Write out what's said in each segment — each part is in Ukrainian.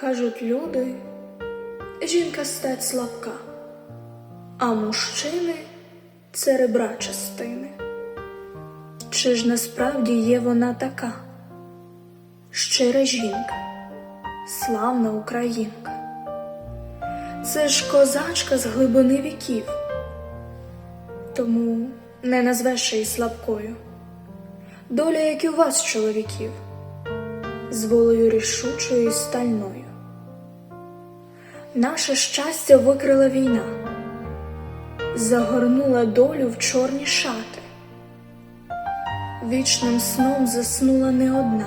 Кажуть люди, жінка стать слабка, а мужчини це ребра частини. Чи ж насправді є вона така? Щира жінка, славна українка. Це ж козачка з глибини віків, тому не назвеш її слабкою. Доля, як і у вас, чоловіків, з волею рішучою і стальною. Наше щастя викрила війна, загорнула долю в чорні шати. Вічним сном заснула не одна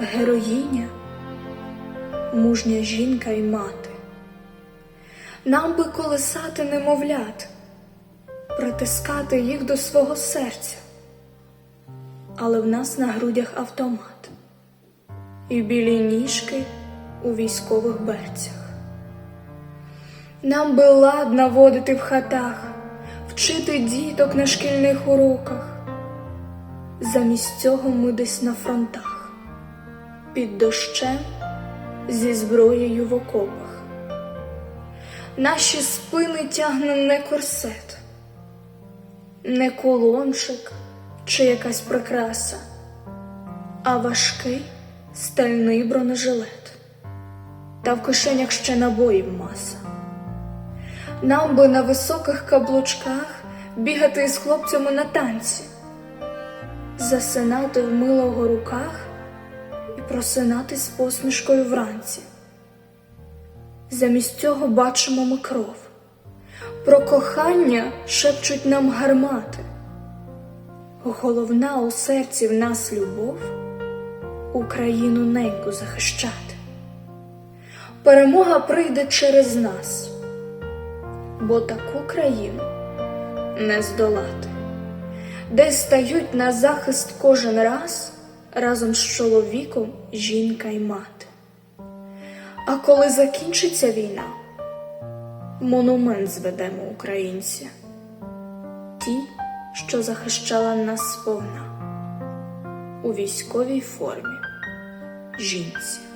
героїня, мужня жінка й мати. Нам би колесати немовлят, притискати їх до свого серця, але в нас на грудях автомат і білі ніжки у військових берцях. Нам би лад наводити в хатах, вчити діток на шкільних уроках. Замість цього ми десь на фронтах, під дощем зі зброєю в окопах. Наші спини тягне не корсет, не колончик чи якась прикраса, а важкий стальний бронежилет, та в кишенях ще набоїв маса. Нам би на високих каблучках бігати із хлопцями на танці, засинати в милого руках і просинати з посмішкою вранці. Замість цього бачимо ми кров. Про кохання шепчуть нам гармати. Головна у серці в нас любов, Україну неньку захищати. Перемога прийде через нас, бо таку країну не здолати, де стають на захист кожен раз разом з чоловіком жінка й мати. А коли закінчиться війна, монумент зведемо українці, ті, що захищала нас сповна у військовій формі жінці.